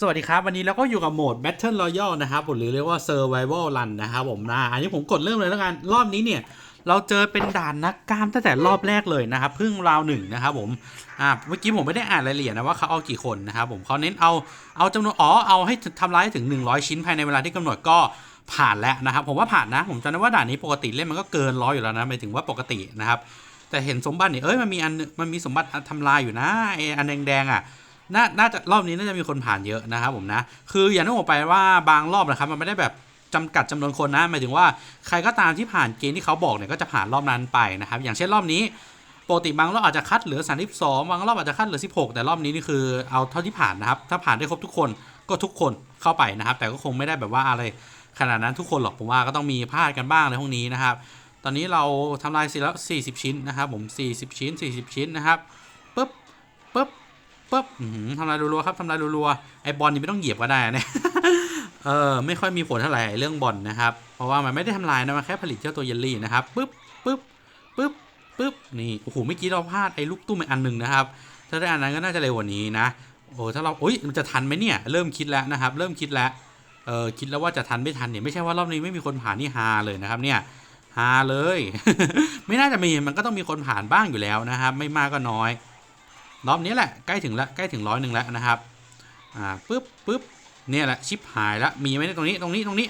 สวัสดีครับ วันนี้เราก็อยู่กับโหมด Battle Royale นะครับหรือเรียกว่า Survival Run นะครับผมนะอันนี้ผมกดเริ่มเลยแล้วกัน รอบนี้เนี่ย เราเจอเป็นด่านนักกล้ามตั้งแต่รอบแรกเลยนะครับเพิ่งราวหนึ่งนะครับผมอ่าเมื่อกี้ผมไม่ได้อ่านรายละเอียดนะว่าเขาเอากี่คนนะครับผมเขาเน้นเอาเอาจำนวนอ๋อเอาให้ทำร้ายถึง 100 ชิ้นภายในเวลาที่กำหนดก็ผ่านแล้วนะครับ ผมว่าผ่านนะ ผมจำได้ว่าด่านนี้ปกติเล่นมันก็เกินร้อยอยู่แล้วนะหมายถึงว่าปกตินะครับแต่เห็นสมบัติเนี่ยเอ้ยมันมีอันมันมีสมบัติทำลายอยู่นะไออันแดงๆอะ น่าน่าจะรอบนี้น่าจะมีคนผ่านเยอะนะครับผมนะ คืออย่างที่ผมไปว่าบางรอบนะครับมันไม่ได้แบบจำกัดจำนวนคนนะหมายถึงว่าใครก็ตามที่ผ่านเกณฑ์ที่เขาบอกเนี่ยก็จะผ่านรอบนั้นไปนะครับ อย่างเช่นรอบนี้ปกติบางรอบอาจจะคัดเหลือ 32 บางรอบอาจจะคัดเหลือ 16 แต่รอบนี้นี่คือเอาเท่าที่ผ่านนะครับ ถ้าผ่านได้ครบทุกคนก็ทุกคนเข้าไปนะครับ แต่ก็คงไม่ได้แบบว่าอะไรขนาดนั้นทุกคนหรอกผมว่าก็ต้องมีพลาดกันบ้างในห้องนี้นะครับ ตอนนี้เราทำลายเสร็จแล้ว40 ชิ้นนะครับผม 40 ชิ้น 40 ชิ้นนะครับปึ๊บปึ๊บ ปุ๊บทำลายรัวๆครับทำลายรัวๆไอบอลนี่ไม่ต้องเหยียบก็ได้นะเออไม่ค่อยมีผลเท่าไหร่เรื่องบอลนะครับ เพราะว่ามันไม่ได้ทำลายนะมันแค่ผลิตเจ้าตัวเยลลี่นะครับปุ๊บปุ๊บปุ๊บปุ๊บนี่โอ้โหเมื่อกี้เราพลาดไอ้ลูกตุ้มไปอันหนึ่งนะครับ ถ้าได้อันนั้นก็น่าจะเร็วกว่านี้นะโอ้ถ้าเราโอ้ยมันจะทันไหมเนี่ย เริ่มคิดแล้วนะครับ เริ่มคิดแล้วเออคิดแล้วว่าจะทันไม่ทันเนี่ยไม่ใช่ว่ารอบนี้ไม่มีคนผ่านนี่ฮาเลยนะครับเนี่ยฮาเลย ไม่น่าจะมีมันก็ต้องมีคนผ่านบ้างอยู่แล้วนะครับ ไม่มากก็น้อย รอบนี้แหละใกล้ถึงล้วใกล้ถึงร้อยหนึ่งแล้วนะครับอ่าปึ๊บปึ๊บเนี่ยแหละชิปหายแล้วมีไหมเนี่ยตรงนี้ตรงนี้ตรงนี้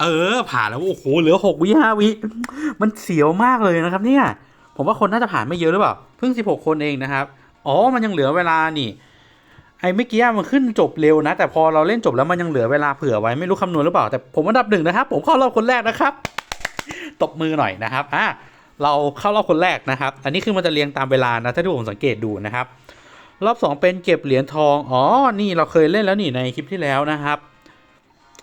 เออ ผ่านแล้วโอ้โหเหลือหกวิห้าวิมันเสียวมากเลยนะครับ เนี่ย ผมว่าคนน่าจะผ่านไม่เยอะหรือเปล่าเพิ่งสิบหกคนเองนะครับอ๋อมันยังเหลือเวลานี่ไอ้เมื่อกี้มันขึ้นจบเร็วนะ แต่พอเราเล่นจบแล้วมันยังเหลือเวลาเผื่อไว้ไม่รู้คำนวณหรือเปล่าแต่ผมอันดับหนึ่งนะครับ ผมเข้ารอบคนแรกนะครับ ตบมือหน่อยนะครับอะ เราเข้ารอบคนแรกนะครับ อันนี้คือมันจะเรียงตามเวลานะ ถ้าที่ผมสังเกตดูนะครับ รอบ 2 เป็นเก็บเหรียญทอง อ๋อ นี่เราเคยเล่นแล้วนี่ในคลิปที่แล้วนะครับ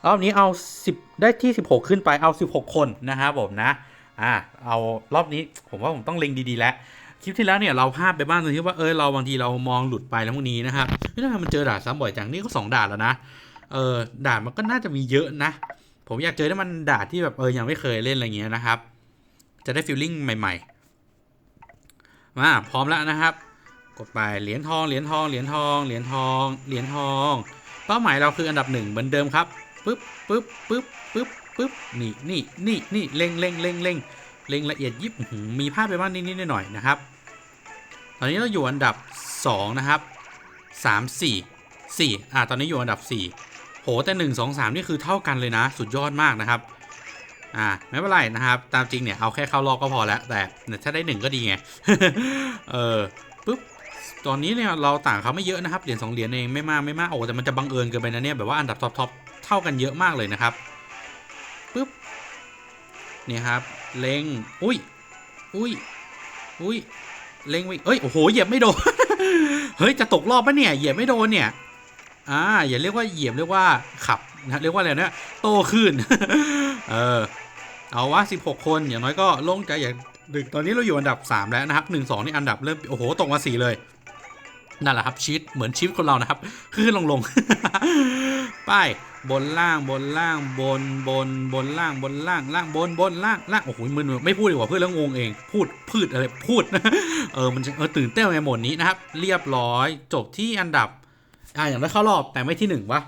รอบนี้เอา 10 ได้ที่ 16 ขึ้นไปเอา 16 คนนะครับผมนะ อ่า เอารอบนี้ผมว่าผมต้องเล็งดีๆแล้ว คลิปที่แล้วเนี่ยเราพลาดไปบ้างตรงที่ว่าเออเราบางทีเรามองหลุดไปแล้วพวกนี้นะครับไม่ทำไมมันเจอด่านซ้ำบ่อยจังนี่ก็สองด่านแล้วนะ เออด่านมันก็น่าจะมีเยอะนะ ผมอยากเจอที่มันด่านที่แบบเออยังไม่เคยเล่นอะไรเงี้ยนะครับ จะได้ฟีลลิ่งใหม่ๆมาพร้อมแล้วนะครับ กดไปเหรียญทองเหรียญทองเหรียญทองเหรียญทองเหรียญทอง เป้าหมายเราคืออันดับหนึ่งเหมือนเดิมครับปึ๊บปึ๊บปึ๊บปึ๊บปึ๊บนี่นี่นี่นี่เล็งเล็งเล็งเล็งเล็งละเอียดยิบมีพลาดไปบ้างนิดๆหน่อยๆนะครับ ตอนนี้เราอยู่อันดับ 2 นะครับ 3 4 4อ่าตอนนี้อยู่อันดับ 4 โหแต่ 1 2 3 นี่คือเท่ากันเลยนะ สุดยอดมากนะครับ อ่าไม่เป็นไรนะครับ ตามจริงเนี่ยเอาแค่เข้ารอบก็พอแล้ว แต่ถ้าได้หนึ่งก็ดีไง เออปุ๊บตอนนี้เนี่ยเราต่างเขาไม่เยอะนะครับเหรียญสองเหรียญเองไม่มากไม่มากโอ้แต่มันจะบังเอิญเกินไปนะเนี่ยแบบว่าอันดับท็อปทอปเท่ากันเยอะมากเลยนะครับปุ๊บนี่ครับเล็งอุ้ยอุ้ยอุ้ยเล็งไปเอ้ยโอ้โหเหยียบไม่โดนเฮ้ยจะตกรอบปะเนี่ยเหยียบไม่โดนเนี่ยอ่าอย่าเรียกว่าเหยียบเรียกว่าขับ นะเรียกว่าอะไรเนี่ยโตขึ้น เออเอาว่า16 คนอย่างน้อยก็โล่งใจอย่างดึกตอนนี้เราอยู่อันดับ 3 แล้วนะครับ1 2นี่อันดับเริ่มโอ้โหตกมา4เลยนั่นแหละครับชีตเหมือนชีตคนเรานะครับขึ้นลงลงไปบนล่างบนล่างบนบนบนล่างบนล่างล่างบนบนล่างล่างโอ้โหมึนไม่พูดดีกว่าเพื่อนแล้วงงเอง พูดพืดอะไรพูดเออมันจะเออตื่นเต้นในหมดนี้นะครับ เรียบร้อยจบที่อันดับอ่าอย่างได้เข้ารอบแต่ไม่ที่หนึ่งวะ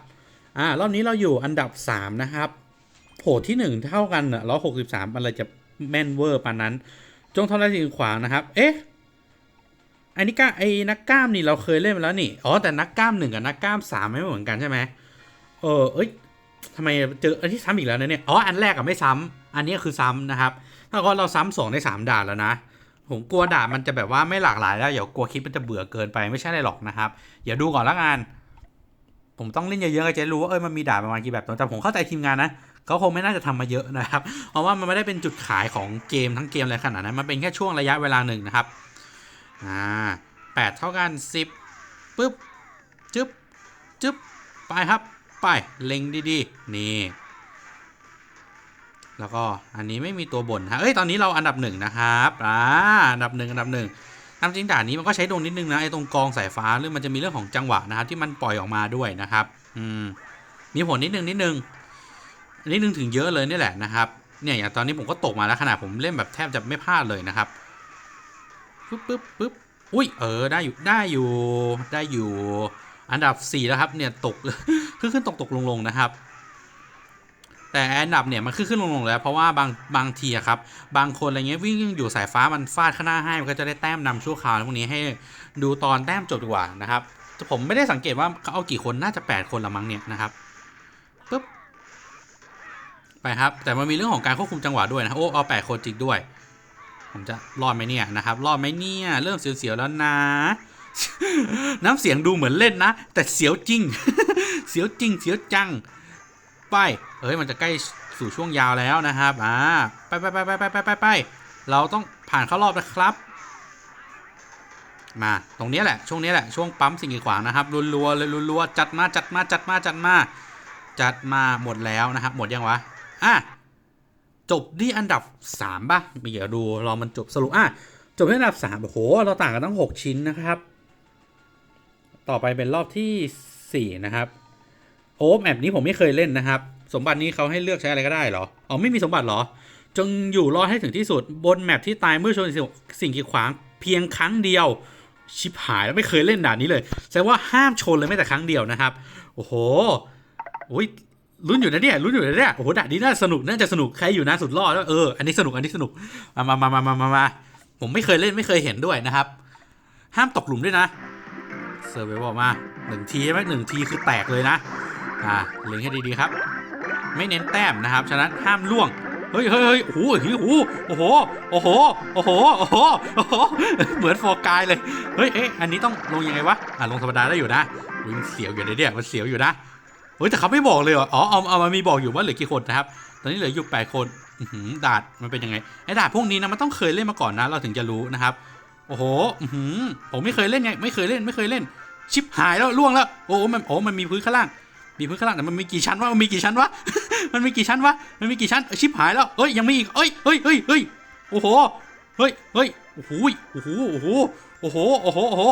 อ่ารอบนี้เราอยู่อันดับสามนะครับโหที่หนึ่งเท่ากันอะร้อยหกสิบสามอะไรจะแม่นเวอร์ปานนั้น จงทำลายสิ่งขวางนะครับ เอ๊ะอันนี้ก้าไอ้นักกล้ามนี่เราเคยเล่นมาแล้วนี่ อ๋อแต่นักกล้ามหนึ่งกับนักกล้ามสามไม่เหมือนกันใช่ไหมเออ เอ้ยทำไมเจออันที่ซ้ำอีกแล้วนะเนี่ย อ๋อ อันแรกอะไม่ซ้ำ อันนี้คือซ้ำนะครับ ถ้าก็เราซ้ำสองได้สามด่านแล้วนะ ผมกลัวด่านมันจะแบบว่าไม่หลากหลายแล้ว เดี๋ยวกลัวคลิปมันจะเบื่อเกินไปไม่ใช่อะไรหรอกนะครับ อย่าดูก่อนละกัน ผมต้องเล่นเยอะๆก็จะรู้ว่าเออมันมีด่าประมาณกี่แบบแต่ผมเข้าใจทีมงานนะเขาคงไม่น่าจะทำมาเยอะนะครับ เพราะว่ามันไม่ได้เป็นจุดขายของเกมทั้งเกมอะไรขนาดนั้นมันเป็นแค่ช่วงระยะเวลาหนึ่งนะครับอ่าแปดเท่ากันสิบปึ๊บจึ๊บจึ๊บไปครับไปเล็งดีๆนี่แล้วก็อันนี้ไม่มีตัวบ่นฮะเอ้ยตอนนี้เราอันดับหนึ่งนะครับอ่าอันดับหนึ่งอันดับหนึ่ง ตามจริงด่านนี้มันก็ใช้ดวงนิดนึงนะไอ้ตรงกองสายฟ้าเรื่องมันจะมีเรื่องของจังหวะนะครับที่มันปล่อยออกมาด้วยนะครับ อืมมีผลนิดนึงนิดนึงนิดนึงถึงเยอะเลยนี่แหละนะครับเนี่ยอย่างตอนนี้ผมก็ตกมาแล้วขนาดผมเล่นแบบแทบจะไม่พลาดเลยนะครับปึ๊บปึ๊บปึ๊บอุ้ยเออได้อยู่ได้อยู่ได้อยู่ อันดับ 4 แล้วครับเนี่ยตกขึ้นขึ้นตกตกลงลงนะครับ แต่อันดับเนี่ยมันขึ้นขึ้นลงลงแล้วเพราะว่าบางบางทีอะครับ บางคนอะไรเงี้ยวิ่งอยู่สายฟ้ามันฟาดข้างหน้าให้มันก็จะได้แต้มนำชั่วคราวพวกนี้ให้ดูตอนแต้มจบดีกว่านะครับผมไม่ได้สังเกตว่าเขาเอากี่คนน่าจะ 8 คนละมั้งเนี่ยนะครับปึ๊บไปครับ แต่มันมีเรื่องของการควบคุมจังหวะด้วยนะโอ้เอา 8 คนจริงด้วย ผมจะรอดไหมเนี่ยนะครับรอดไหมเนี่ยเริ่มเสียวๆแล้วนะ น้ำเสียงดูเหมือนเล่นนะ แต่เสียวจริง เสียวจริงเสียวจัง ไปเอ้ยมันจะใกล้สู่ช่วงยาวแล้วนะครับอ่าไปไปไปไปไปไปไปไปเราต้องผ่านเข้ารอบนะครับ มาตรงนี้แหละช่วงนี้แหละช่วงปั๊มสิ่งกีดขวางนะครับรัวๆเลยรัวๆจัดมาจัดมาจัดมาจัดมาจัดมาหมดแล้วนะครับ หมดยังวะอะจบที่อันดับ3ป่ะมีเดี๋ยวดูรอมันจบสรุปอะจบที่อันดับ3โอ้โหเราต่างกันตั้ง 6 ชิ้นนะครับ ต่อไปเป็นรอบทีสี่4 นะครับ โอ้แมปนี้ผมไม่เคยเล่นนะครับ สมบัตินี้เขาให้เลือกใช้อะไรก็ได้เหรออ๋อไม่มีสมบัติเหรอ จงอยู่รอดให้ถึงที่สุดบนแมปที่ตายเมื่อชนสิ่งกีดขวางเพียงครั้งเดียว ชิบหายแล้วไม่เคยเล่นด่านนี้เลยแสดงว่าห้ามชนเลยแม้แต่ครั้งเดียวนะครับ โอ้โหโอ้ยลุ้นอยู่นะเนี่ยลุ้นอยู่นะเนี่ยโอ้โหด่านนี้น่าสนุกน่าจะสนุกใครอยู่นะสุดรอดแล้วเอออันนี้สนุกอันนี้สนุกมามามามามามามาผมไม่เคยเล่นไม่เคยเห็นด้วยนะครับ ห้ามตกหลุมด้วยนะเซอร์ไววอมาหนึ่งทีใช่ไหมหนึ่งทีคือแตกเลยนะ อ่าเล็งให้ดีๆครับ ไม่เน้นแต้มนะครับ ฉะนั้นห้ามล่วงเฮ้ยเฮ้ยเฮ้ยโอ้โหโอ้โห โอ้โห โอ้โห โอ้โห โอ้โห เหมือนโฟกายเลย เฮ้ย เอ๊ะ อันนี้ต้องลงยังไงวะ อะลงธรรมดาได้อยู่นะอุ๊ยมันเสียวอยู่ในเนี่ยมันเสียวอยู่นะ เฮ้ย แต่เขาไม่บอกเลยอ๋อ เอาเอามามีบอกอยู่ว่าเหลือกี่คนนะครับ ตอนนี้เหลืออยู่แปดคนอื้อหือดาดมันเป็นยังไง ไอ้ดาดพวกนี้นะมันต้องเคยเล่นมาก่อนนะ เราถึงจะรู้นะครับ โอ้โหอื้อหือผมไม่เคยเล่นไง ไม่เคยเล่น ไม่เคยเล่น ชิบหายแล้วล่วงแล้ว โอ้โหมันโอ้มันมีพื้นข้างล่าง มีพื้นข้างล่างแต่มันมีกี่ชั้นวะมันมีกี่ชั้นวะมันมีกี่ชั้นวะมันมีกี่ชั้นชิบหายแล้วเอ้ยยังมีอีกเอ้ยเฮ้ยเฮ้ยเฮ้ยโอ้โหเฮ้ยเฮ้ยโอ้โหโอ้โหโอ้โหโอ้โหโอ้โหโอ้โห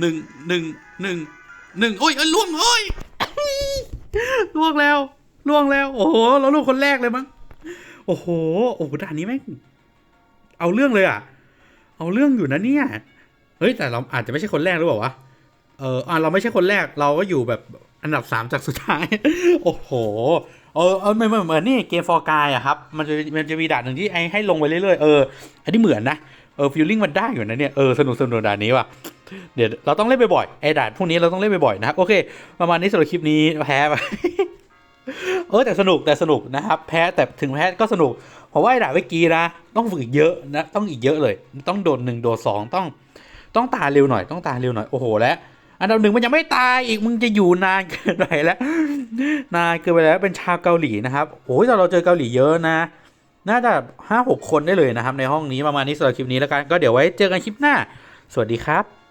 หนึ่งหนึ่งหนึ่งหนึ่งโอ้ยเอ้ยล่วงเอ้ยล่วงแล้วล่วงแล้ว โอ้โหเราลูกคนแรกเลยมั้งโอ้โหโอ้โหด่านนี้แม่งเอาเรื่องเลยอะ เอาเรื่องอยู่นะเนี่ยเฮ้ยแต่เราอาจจะไม่ใช่คนแรกหรือเปล่าวะเอออะเราไม่ใช่คนแรกเราก็อยู่แบบ อันดับสามจากสุดท้าย โอ้โห เออเออเหมือนเหมือนนี่เกมฟอร์กายอะครับ มันจะมันจะมีด่านหนึ่งที่ไอให้ลงไปเรื่อยๆ เออ อันนี้เหมือนนะ เออฟิลลิ่งมันได้อยู่นะเนี่ย เออ สนุกสนุกด่านนี้ว่ะ เดี๋ยวเราต้องเล่นบ่อยๆ ไอด่านพวกนี้เราต้องเล่นบ่อยๆนะครับ โอเค ประมาณนี้สำหรับคลิปนี้แพ้ไปเออแต่สนุกแต่สนุกนะครับ แพ้แต่ถึงแพ้ก็สนุก เพราะว่าไอด่านเมื่อกี้นะ ต้องฝึกอีกเยอะนะ ต้องอีกเยอะเลย ต้องโดนหนึ่งโดนสองต้อง ต้องตาเร็วหน่อย ต้องตาเร็วหน่อย โอ้โห และ อันดับหนึ่งมันยังไม่ตายอีกมึงจะอยู่นานเกินไปแล้ว นานเกินไปแล้วเป็นชาวเกาหลีนะครับโอ้ยเราเจอเกาหลีเยอะนะน่าจะห้าหกคนได้เลยนะครับในห้องนี้ประมาณนี้สำหรับคลิปนี้แล้วกันก็เดี๋ยวไว้เจอกันคลิปหน้า สวัสดีครับ